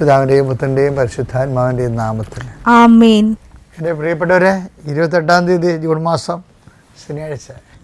പിതാവിന്റെയും പുത്രന്റെയും പരിശുദ്ധാത്മാവിന്റെയും നാമത്തിൽ. ആമീൻ. എന്റെ പ്രിയപ്പെട്ടവരെ ഇരുപത്തെട്ടാം തീയതി ജൂൺ മാസം ശനിയാഴ്ച.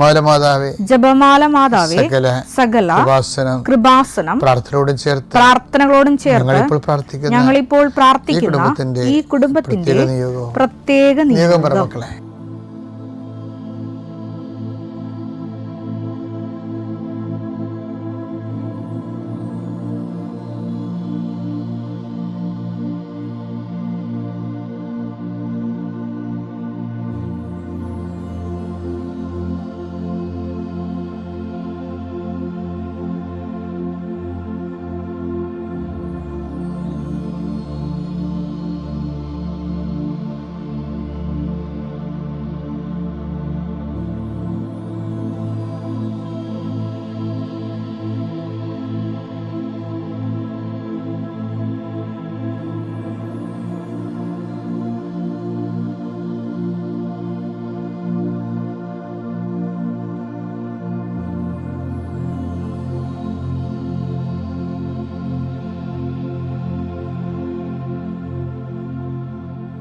ജപമാലമാതാവേ ജപമാല മാതാവേ ജപമാല സകല ഉപാസനം കൃപാസനം പ്രാർത്ഥനയോടും ചേർത്ത് പ്രാർത്ഥനകളോടും ചേർത്ത് ഞങ്ങളിപ്പോൾ പ്രാർത്ഥിക്കുന്ന ഈ കുടുംബത്തിന്റെ പ്രത്യേക നിയോഗം പ്രത്യേക നിയോഗം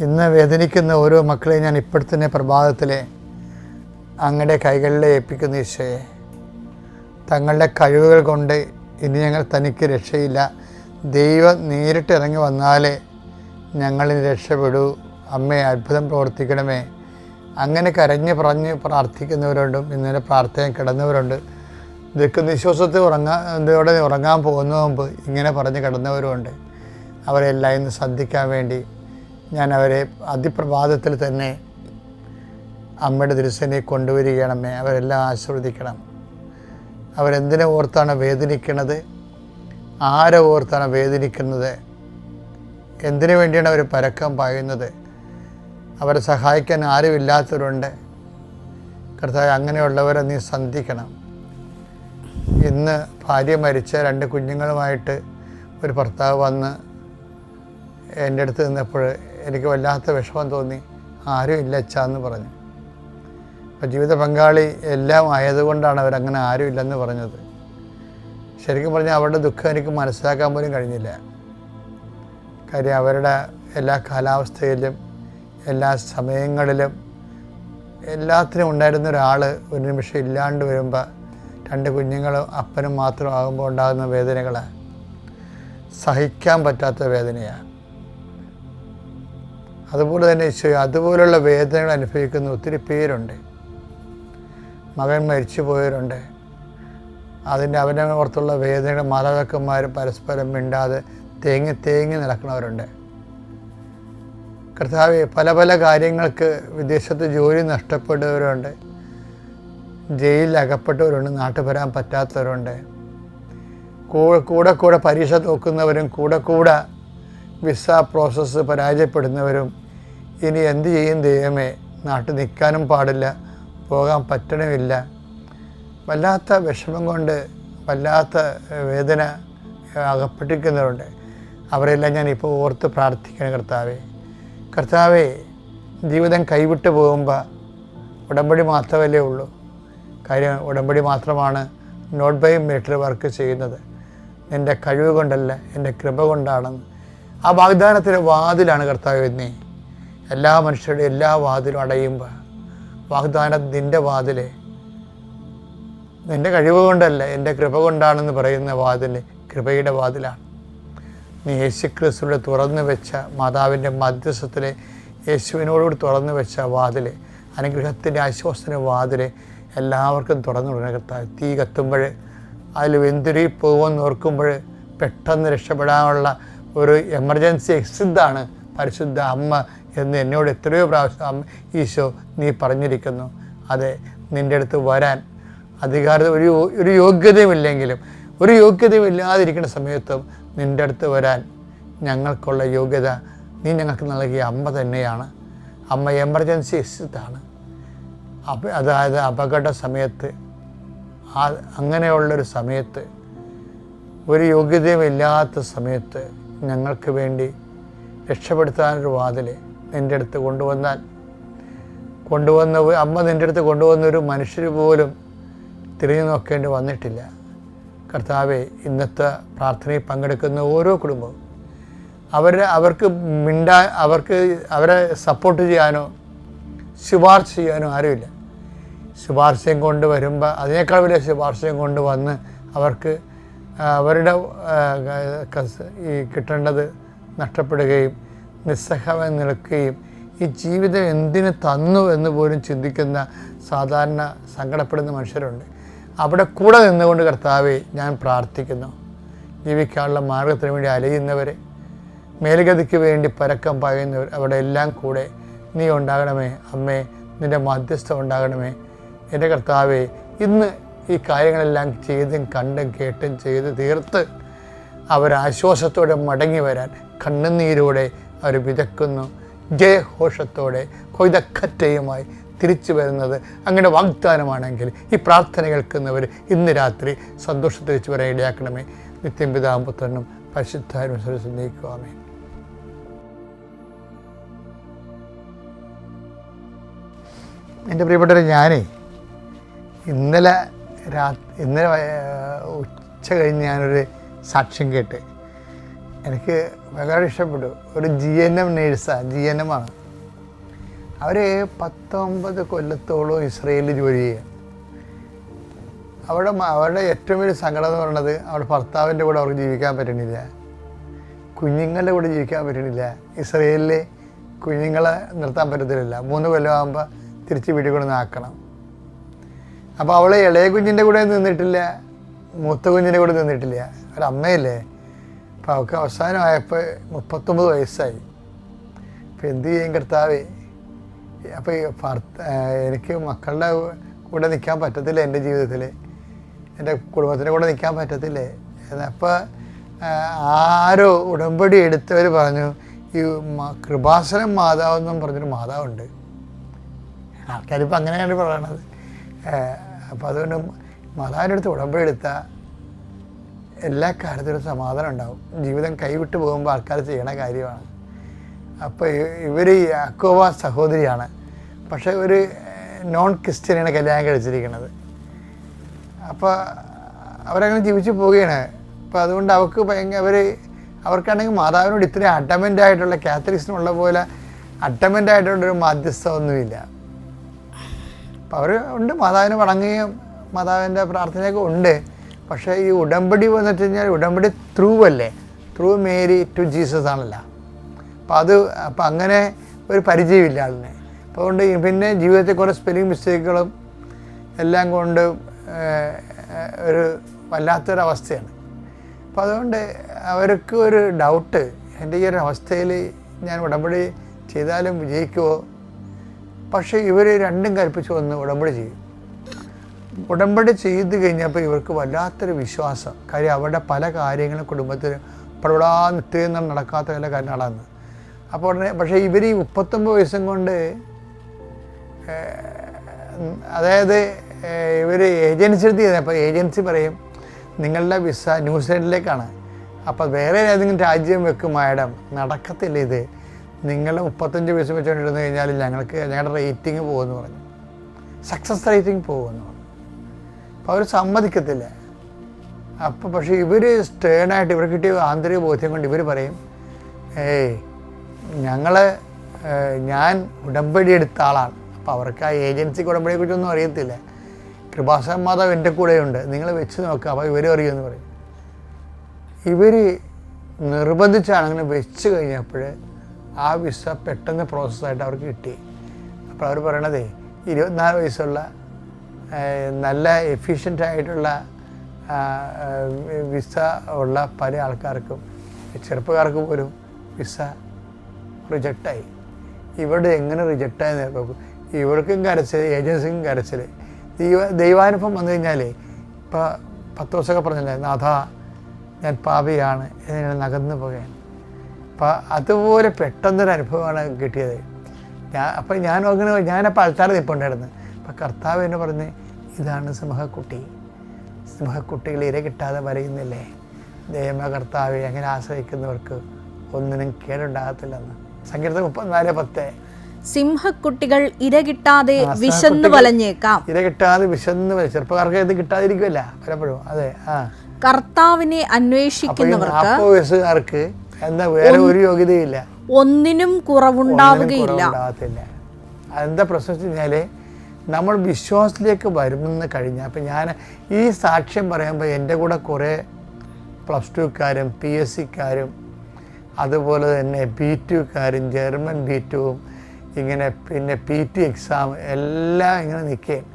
ഇന്ന് വേദനിക്കുന്ന ഓരോ മക്കളെയും ഞാൻ ഇപ്പോഴത്തന്നെ പ്രഭാതത്തിലെ അങ്ങയുടെ കൈകളിലെ ഏൽപ്പിക്കുന്ന ഈശോയെ. തങ്ങളുടെ കഴിവുകൾ കൊണ്ട് ഇനി ഞങ്ങൾ തനിക്ക് രക്ഷയില്ല. ദൈവം നേരിട്ട് ഇറങ്ങി വന്നാലേ ഞങ്ങളിന് രക്ഷപ്പെടൂ. അമ്മയെ അത്ഭുതം പ്രവർത്തിക്കണമേ. അങ്ങനെ കരഞ്ഞ് പറഞ്ഞ് പ്രാർത്ഥിക്കുന്നവരുണ്ടും. ഇന്നലെ പ്രാർത്ഥന കിടന്നവരുണ്ട്. ദുഃഖനിശ്വാസത്തിൽ നിശ്വാസത്തിൽ ഉറങ്ങാൻ ഇതോടെ ഉറങ്ങാൻ പോകുന്ന മുമ്പ് ഇങ്ങനെ പറഞ്ഞ് കിടന്നവരുമുണ്ട്. അവരെല്ലാം ഇന്ന് ശ്രദ്ധിക്കാൻ വേണ്ടി ഞാൻ അവരെ അതിപ്രഭാതത്തിൽ തന്നെ അമ്മയുടെ തിരുസനെ കൊണ്ടുവരികയാണമ്മേ അവരെല്ലാം ആശീർവദിക്കണം. അവരെന്തിനെ ഓർത്താണ് വേദനിക്കുന്നത്? ആരെ ഓർത്താണ് വേദനിക്കുന്നത്? എന്തിനു വേണ്ടിയാണ് അവർ പരക്കം പായുന്നത്? അവരെ സഹായിക്കാൻ ആരുമില്ലാത്തവരുണ്ട്. കർത്താവ് അങ്ങനെയുള്ളവരെ നീ സന്ധിക്കണം. ഇന്ന് ഭാര്യ മരിച്ച രണ്ട് കുഞ്ഞുങ്ങളുമായിട്ട് ഒരു ഭർത്താവ് വന്ന് എന്റെ അടുത്ത് നിന്നപ്പോൾ എനിക്ക് വല്ലാത്ത വിഷമം തോന്നി. ആരും ഇല്ല അച്ഛാന്ന് പറഞ്ഞു. അപ്പോൾ ജീവിത പങ്കാളി എല്ലാം ആയതുകൊണ്ടാണ് അവരങ്ങനെ ആരും ഇല്ലെന്ന് പറഞ്ഞത്. ശരിക്കും പറഞ്ഞാൽ അവരുടെ ദുഃഖം എനിക്ക് മനസ്സിലാക്കാൻ പോലും കഴിഞ്ഞില്ല. കാര്യം അവരുടെ എല്ലാ കാലാവസ്ഥയിലും എല്ലാ സമയങ്ങളിലും എല്ലാത്തിനും ഉണ്ടായിരുന്ന ഒരാൾ ഒരു നിമിഷം ഇല്ലാണ്ട് വരുമ്പോൾ രണ്ട് കുഞ്ഞുങ്ങളും അപ്പനും മാത്രം ആകുമ്പോൾ ഉണ്ടാകുന്ന വേദനകൾ സഹിക്കാൻ പറ്റാത്ത വേദനയാണ് അതുപോലെ തന്നെ അതുപോലുള്ള വേദനകൾ അനുഭവിക്കുന്ന ഒത്തിരി പേരുണ്ട്. മകൻ മരിച്ചു പോയവരുണ്ട് അതിന്റെ അവനെ ഓർത്തുള്ള വേദനകൾ മാതാപിതാക്കന്മാർ പരസ്പരം മിണ്ടാതെ തേങ്ങി തേങ്ങി നടക്കുന്നവരുണ്ട്. കർത്താവ് പല പല കാര്യങ്ങൾക്ക് വിദേശത്ത് ജോലി നഷ്ടപ്പെട്ടവരുണ്ട് ജയിലിൽ അകപ്പെട്ടവരുണ്ട് നാട്ടിൽ വരാൻ പറ്റാത്തവരുണ്ട്. കൂടെ കൂടെ കൂടെ പരീക്ഷ തോക്കുന്നവരും കൂടെ കൂടെ വിസ പ്രോസസ്സ് പരാജയപ്പെടുന്നവരും ഇനി എന്ത് ചെയ്യും ദൈവമേ? നാട്ടിൽ നിൽക്കാനും പാടില്ല പോകാൻ പറ്റണമില്ല. വല്ലാത്ത വിഷമം കൊണ്ട് വല്ലാത്ത വേദന അകപ്പെട്ടിരിക്കുന്നവരുണ്ട്. അവരെല്ലാം ഞാൻ ഇപ്പോൾ ഓർത്ത് പ്രാർത്ഥിക്കണം കർത്താവേ. കർത്താവേ ജീവിതം കൈവിട്ട് പോകുമ്പോൾ ഉടമ്പടി മാത്രമല്ലേ ഉള്ളൂ. കാര്യം ഉടമ്പടി മാത്രമാണ് നോട്ട് ബൈ മെറിറ്റിൽ വർക്ക് ചെയ്യുന്നത്. എന്റെ കഴിവ് കൊണ്ടല്ല എന്റെ കൃപ കൊണ്ടാണെന്ന്. ആ വാഗ്ദാനത്തിന്റെ വാതിലാണ് കർത്താവ് എന്നേ എല്ലാ മനുഷ്യരുടെ എല്ലാ വാതിലും അടയുമ്പോൾ വാഗ്ദാനം നിന്റെ വാതിലേ. നിന്റെ കഴിവ് കൊണ്ടല്ല എന്റെ കൃപ കൊണ്ടാണെന്ന് പറയുന്ന വാതിൽ കൃപയുടെ വാതിലാണ്. നീ യേശു ക്രിസ്തുവിടെ തുറന്നു വെച്ച മാതാവിന്റെ മധ്യസ്ഥത്തിലെ യേശുവിനോടുകൂടി തുറന്നു വെച്ച വാതിൽ അനുഗ്രഹത്തിന്റെ ആശ്വാസത്തിന്റെ വാതിൽ എല്ലാവർക്കും തുറന്നു കൊടുക്കുന്ന തീ കത്തുമ്പോൾ അതിൽ വെന്തുരി പോകുമെന്ന് ഓർക്കുമ്പോൾ പെട്ടെന്ന് രക്ഷപ്പെടാനുള്ള ഒരു എമർജൻസി എക്സിദ്ധാണ് പരിശുദ്ധ അമ്മ എന്ന് എന്നോട് എത്രയോ പ്രാവശ്യം ഈശോ നീ പറഞ്ഞിരിക്കുന്നു. അതെ നിന്റെ അടുത്ത് വരാൻ അധികാര ഒരു ഒരു യോഗ്യതയുമില്ലെങ്കിലും ഒരു യോഗ്യതയും ഇല്ലാതിരിക്കുന്ന സമയത്തും നിന്റെ അടുത്ത് വരാൻ ഞങ്ങൾക്കുള്ള യോഗ്യത നീ ഞങ്ങൾക്ക് നൽകിയ അമ്മ തന്നെയാണ്. അമ്മ എമർജൻസി എക്സിറ്റാണ് അപ അതായത് അപകട സമയത്ത് ആ അങ്ങനെയുള്ളൊരു സമയത്ത് ഒരു യോഗ്യതയും ഇല്ലാത്ത സമയത്ത് ഞങ്ങൾക്ക് വേണ്ടി രക്ഷപ്പെടുത്താനൊരു വാതിൽ നിന്റെ അടുത്ത് കൊണ്ടുവന്നാൽ. കൊണ്ടുവന്ന അമ്മ നിന്റെ അടുത്ത് കൊണ്ടുവന്ന ഒരു മനുഷ്യർ പോലും തിരിഞ്ഞു നോക്കേണ്ടി വന്നിട്ടില്ല. കർത്താവെ ഇന്നത്തെ പ്രാർത്ഥനയിൽ പങ്കെടുക്കുന്ന ഓരോ കുടുംബവും അവർ അവർക്ക് മിണ്ടാ അവർക്ക് അവരെ സപ്പോർട്ട് ചെയ്യാനോ ശുപാർശ ചെയ്യാനോ ആരുമില്ല. ശുപാർശയും കൊണ്ട് വരുമ്പോൾ അതിനേക്കാൾ വലിയ ശുപാർശയും കൊണ്ട് വന്ന് അവർക്ക് അവരുടെ ഈ കിട്ടേണ്ടത് നഷ്ടപ്പെടുകയും നിസ്സഹമായി നിൽക്കുകയും ഈ ജീവിതം എന്തിന് തന്നു എന്ന് പോലും ചിന്തിക്കുന്ന സാധാരണ സങ്കടപ്പെടുന്ന മനുഷ്യരുണ്ട്. അവിടെ കൂടെ നിന്നുകൊണ്ട് കർത്താവെ ഞാൻ പ്രാർത്ഥിക്കുന്നു. ജീവിക്കാനുള്ള മാർഗത്തിന് വേണ്ടി അലയുന്നവരെ മേലുഗതിക്ക് വേണ്ടി പരക്കം പായുന്നവർ അവിടെ എല്ലാം കൂടെ നീ ഉണ്ടാകണമേ. അമ്മേ നിന്റെ മധ്യസ്ഥ ഉണ്ടാകണമേ. എന്റെ കർത്താവെ ഇന്ന് ഈ കാര്യങ്ങളെല്ലാം ചെയ്തും കണ്ടും കേട്ടും ചെയ്ത് തീർത്ത് അവരാശ്വാസത്തോടെ മടങ്ങി വരാൻ കണ്ണുനീരോടെ അവർ വിതക്കുന്നു. ജയഘോഷത്തോടെ കൊയ്തക്കറ്റയുമായി തിരിച്ചു വരുന്നത് അങ്ങനെ വാഗ്ദാനമാണെങ്കിൽ ഈ പ്രാർത്ഥന കേൾക്കുന്നവർ ഇന്ന് രാത്രി സന്തോഷം തിരിച്ചു വരാൻ ഇടയാക്കണമേ. നിത്യം പിതാമ്പുത്രനും പരിശുദ്ധാരും നീക്കുവാമേ എന്റെ പ്രിയപ്പെട്ടവർ ഞാനേ ഇന്നലെ രാ ഇന്നലെ ഉച്ച കഴിഞ്ഞ് ഞാനൊരു സാക്ഷ്യം കേട്ട് എനിക്ക് വളരെ ഇഷ്ടപ്പെട്ടു. ഒരു ജി എൻ എം നേഴ്സാണ് ജി എൻ എം ആണ്. അവർ പത്തൊമ്പത് കൊല്ലത്തോളം ഇസ്രയേലിൽ ജോലി ചെയ്യുക അവിടെ അവരുടെ ഏറ്റവും വലിയ സങ്കടം എന്ന് പറയുന്നത് അവരുടെ ഭർത്താവിന്റെ കൂടെ അവർക്ക് ജീവിക്കാൻ പറ്റണില്ല. കുഞ്ഞുങ്ങളുടെ കൂടെ ജീവിക്കാൻ പറ്റണില്ല. ഇസ്രയേലിൽ കുഞ്ഞുങ്ങളെ നിർത്താൻ പറ്റത്തില്ല മൂന്ന് കൊല്ലമാകുമ്പോൾ തിരിച്ച് വീട്ടിൽ കൊണ്ട് ആക്കണം. അപ്പോൾ അവൾ ഇളയ കുഞ്ഞിന്റെ കൂടെ നിന്നിട്ടില്ല മൂത്ത കുഞ്ഞിന്റെ കൂടെ നിന്നിട്ടില്ല. ഒരമ്മയല്ലേ അപ്പോൾ അവൾക്ക് അവസാനമായപ്പോൾ മുപ്പത്തൊമ്പത് വയസ്സായി. അപ്പോൾ എന്ത് ചെയ്യും കർത്താവേ? അപ്പോൾ ഭർത്ത എനിക്ക് മക്കളുടെ കൂടെ നിൽക്കാൻ പറ്റത്തില്ല എന്റെ ജീവിതത്തിൽ എന്റെ കുടുംബത്തിന്റെ കൂടെ നിൽക്കാൻ പറ്റത്തില്ലേ? അപ്പോൾ ആരോ ഉടമ്പടി എടുത്തവർ പറഞ്ഞു ഈ കൃപാസനം മാതാവ് എന്നും പറഞ്ഞൊരു മാതാവുണ്ട്. ആൾക്കാരിപ്പോൾ അങ്ങനെയാണ് പറയണത്. അപ്പോൾ അതുകൊണ്ട് മാതാവിന്റെ അടുത്ത് ഉടമ്പടി എടുത്താൽ എല്ലാ കാര്യത്തിലും സമാധാനം ഉണ്ടാവും. ജീവിതം കൈവിട്ട് പോകുമ്പോൾ ആൾക്കാർ ചെയ്യണ കാര്യമാണ്. അപ്പോൾ ഇവർ അക്കോവ സഹോദരിയാണ്. പക്ഷേ ഒരു നോൺ ക്രിസ്ത്യനാണ് കല്യാണം കഴിച്ചിരിക്കുന്നത്. അപ്പോൾ അവരങ്ങനെ ജീവിച്ചു പോവുകയാണ്. അപ്പോൾ അതുകൊണ്ട് അവർക്ക് ഭയങ്കര അവർ അവർക്കാണെങ്കിൽ മാതാവിനോട് ഇത്രയും അഡമന്റ് ആയിട്ടുള്ള കാത്തലിക്സിനുള്ള പോലെ അഡമന്റ് ആയിട്ടുള്ളൊരു മാധ്യസ്ഥമൊന്നുമില്ല അപ്പോൾ അവർ ഉണ്ട് മാതാവിന് വണങ്ങുകയും മാതാവിന്റെ പ്രാർത്ഥനയൊക്കെ ഉണ്ട്. പക്ഷേ ഈ ഉടമ്പടി വന്നിട്ട് കഴിഞ്ഞാൽ ഉടമ്പടി ത്രൂ അല്ലേ? ത്രൂ മേരി ടു ജീസസ് ആണല്ല. അപ്പം അത് അപ്പം അങ്ങനെ ഒരു പരിചയമില്ല ആളിനെ. അപ്പോൾ അതുകൊണ്ട് പിന്നെ ജീവിതത്തിൽ കുറേ സ്പെല്ലിംഗ് മിസ്റ്റേക്കുകളും എല്ലാം കൊണ്ട് ഒരു വല്ലാത്തൊരവസ്ഥയാണ്. അപ്പോൾ അതുകൊണ്ട് അവർക്ക് ഒരു ഡൗട്ട് എന്റെ ഈ ഒരു അവസ്ഥയിൽ ഞാൻ ഉടമ്പടി ചെയ്താലും വിജയിക്കുമോ പക്ഷേ ഇവർ രണ്ടും കൽപ്പിച്ചു വന്ന് ഉടമ്പടി ചെയ്യും. ഉടമ്പടി ചെയ്ത് കഴിഞ്ഞപ്പോൾ ഇവർക്ക് വല്ലാത്തൊരു വിശ്വാസം. കാര്യം അവരുടെ പല കാര്യങ്ങളും കുടുംബത്തിൽ പടപടാ നിത്യം നടക്കാത്ത ചില കാര്യങ്ങളാണ്. അപ്പോൾ ഉടനെ പക്ഷേ ഇവർ ഈ മുപ്പത്തൊമ്പത് വയസ്സും കൊണ്ട് അതായത് ഇവർ ഏജൻസി എടുത്ത് അപ്പോൾ ഏജൻസി പറയും നിങ്ങളുടെ വിസ ന്യൂസിലൻഡിലേക്കാണ് അപ്പോൾ വേറെ ഏതെങ്കിലും രാജ്യം വെക്കും മാഡം. നടക്കത്തില്ല ഇത്. നിങ്ങൾ മുപ്പത്തഞ്ച് വയസ്സ് വെച്ചുകൊണ്ടിരുന്ന് കഴിഞ്ഞാൽ ഞങ്ങൾക്ക് ഞങ്ങളുടെ റേറ്റിംഗ് പോകുമെന്ന് പറഞ്ഞു. സക്സസ് റേറ്റിംഗ് പോകുമെന്ന് പറഞ്ഞു. അവർ സമ്മതിക്കത്തില്ല. അപ്പോൾ പക്ഷേ ഇവർ സ്റ്റേണായിട്ട് ഇവർ കിട്ടിയ ആന്തരിക ബോധ്യം കൊണ്ട് ഇവർ പറയും ഏയ് ഞങ്ങൾ ഞാൻ ഉടമ്പടി എടുത്ത ആളാണ്. അപ്പോൾ അവർക്ക് ആ ഏജൻസിക്ക് ഉടമ്പടിയെ കുറിച്ചൊന്നും അറിയത്തില്ല. കൃപാസന മാതാവ് എന്റെ കൂടെയുണ്ട്. നിങ്ങൾ വെച്ച് നോക്കുക അപ്പോൾ ഇവർ അറിയുമെന്ന് പറയും. ഇവർ നിർബന്ധിച്ചാണ് അങ്ങനെ വെച്ച് കഴിഞ്ഞപ്പോൾ ആ വിസ പെട്ടെന്ന് പ്രോസസ്സായിട്ട് അവർക്ക് കിട്ടി. അപ്പോൾ അവർ പറയണതേ ഇരുപത്തിനാല് വയസ്സുള്ള നല്ല എഫിഷ്യന്റ് ആയിട്ടുള്ള വിസ ഉള്ള പല ആൾക്കാർക്കും ചെറുപ്പക്കാർക്ക് പോലും വിസ റിജക്റ്റായി ഇവിടെ എങ്ങനെ റിജക്റ്റായി നോക്കും. ഇവർക്കും കരച്ചിൽ ഏജൻസിക്കും കരച്ചിൽ ദൈവ ദൈവാനുഭവം വന്നു കഴിഞ്ഞാൽ ഇപ്പോൾ പത്ത് ദിവസമൊക്കെ പറഞ്ഞില്ലേ നാഥ ഞാൻ പാപിയാണ് എന്നെ നകന്നു പോകാൻ അപ്പം അതുപോലെ പെട്ടെന്നൊരു അനുഭവമാണ് കിട്ടിയത്. ഞാൻ അപ്പം ഞാൻ നോക്കുന്നത് ഞാനപ്പോൾ ആൾക്കാർ നിൽപ്പുണ്ടായിരുന്നു അപ്പം കർത്താവ് എന്നെ പറഞ്ഞ് ഇതാണ് സിംഹക്കുട്ടി. സിംഹക്കുട്ടികൾ ഇര കിട്ടാതെ വരയുന്നില്ലേ ദൈവമ കർത്താവെ അങ്ങനെ ആശ്രയിക്കുന്നവർക്ക് ഒന്നിനും കേടുണ്ടാകത്തില്ലെന്ന്. സങ്കീർത്തം മുപ്പത്തിനാല് പത്ത്. സിംഹക്കുട്ടികൾ ഇര കിട്ടാതെ വിശന്ന് വലഞ്ഞേക്കാം. ഇര കിട്ടാതെ വിശന്ന് വല ചെറുപ്പക്കാർക്ക് ഇത് കിട്ടാതിരിക്കുമല്ല പലപ്പോഴും. അതെ ആ. കർത്താവിനെ അന്വേഷിക്കുന്നവർക്ക് വയസ്സുകാർക്ക് എന്താ വേറെ ഒരു യോഗ്യതയില്ല ഒന്നിനും കുറവുണ്ടാവുകയില്ല. എന്താ പ്രശ്നം വെച്ച് കഴിഞ്ഞാൽ നമ്മൾ വിശ്വാസത്തിലേക്ക് വരുമെന്ന് കഴിഞ്ഞാൽ അപ്പം ഞാൻ ഈ സാക്ഷ്യം പറയുമ്പോൾ എന്റെ കൂടെ കുറേ പ്ലസ് ടുക്കാരും പി എസ് സിക്കാരും അതുപോലെ തന്നെ ബി ടുക്കാരും ജർമ്മൻ ബി ടുവും ഇങ്ങനെ പിന്നെ പി ടി എക്സാം എല്ലാം ഇങ്ങനെ നിൽക്കുകയും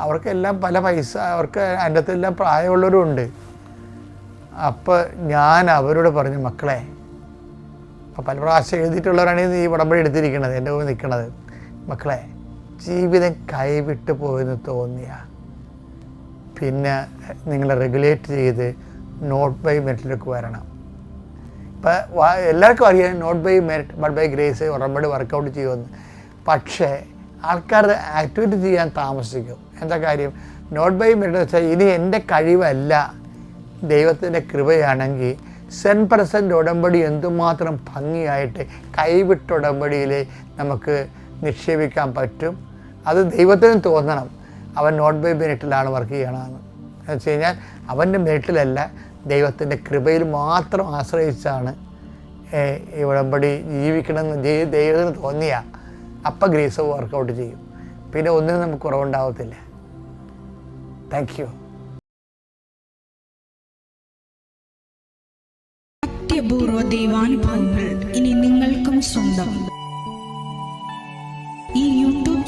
അവർക്കെല്ലാം പല പൈസ അവർക്ക് അതിന്റെ അകത്തെല്ലാം പ്രായമുള്ളവരും ഉണ്ട്. അപ്പോൾ ഞാൻ അവരോട് പറഞ്ഞു മക്കളെ അപ്പോൾ പല പ്രാവശ്യം എഴുതിയിട്ടുള്ളവരാണ് ഈ ഉടമ്പടി എടുത്തിരിക്കുന്നത് എന്റെ കൂടെ നിൽക്കുന്നത് മക്കളെ ജീവിതം കൈവിട്ടു പോയെന്ന് തോന്നിയ. പിന്നെ നിങ്ങളെ റെഗുലേറ്റ് ചെയ്ത് നോട്ട് ബൈ മെറിറ്റിലേക്ക് വരണം. ഇപ്പം എല്ലാവർക്കും അറിയാം not by merit but by grace ഉറമ്പടി work out ചെയ്യുമെന്ന്. പക്ഷേ ആൾക്കാർ ആക്ടിവിറ്റി ചെയ്യാൻ താമസിക്കും. എന്താ കാര്യം? നോട്ട് ബൈ മെറിറ്റ് വെച്ചാൽ ഇനി എന്റെ കഴിവല്ല. ദൈവത്തിന്റെ കൃപയാണെങ്കിൽ സെൻ പെർസെന്റ് ഉടമ്പടി എന്തുമാത്രം ഭംഗിയായിട്ട് കൈവിട്ട ഉടമ്പടിയിൽ നമുക്ക് നിക്ഷേപിക്കാൻ പറ്റും. അത് ദൈവത്തിനും തോന്നണം. അവൻ നോട്ട് ബൈ മെറിറ്റിലാണ് വർക്ക് ചെയ്യണമെന്ന് എന്ന് വെച്ച് കഴിഞ്ഞാൽ അവന്റെ മെറിറ്റിലല്ല ദൈവത്തിന്റെ കൃപയിൽ മാത്രം ആശ്രയിച്ചാണ് ഈ ഉടമ്പടി ജീവിക്കണമെന്ന് ദൈവത്തിന് തോന്നിയ അപ്പം ഗ്രീസ് വർക്കൗട്ട് ചെയ്യും. പിന്നെ ഒന്നിനും നമുക്ക് കുറവുണ്ടാവത്തില്ല. താങ്ക് യു അത്യപൂർവ ദൈവാനുഭവങ്ങൾ ഇനി നിങ്ങൾക്കും സ്വന്തം.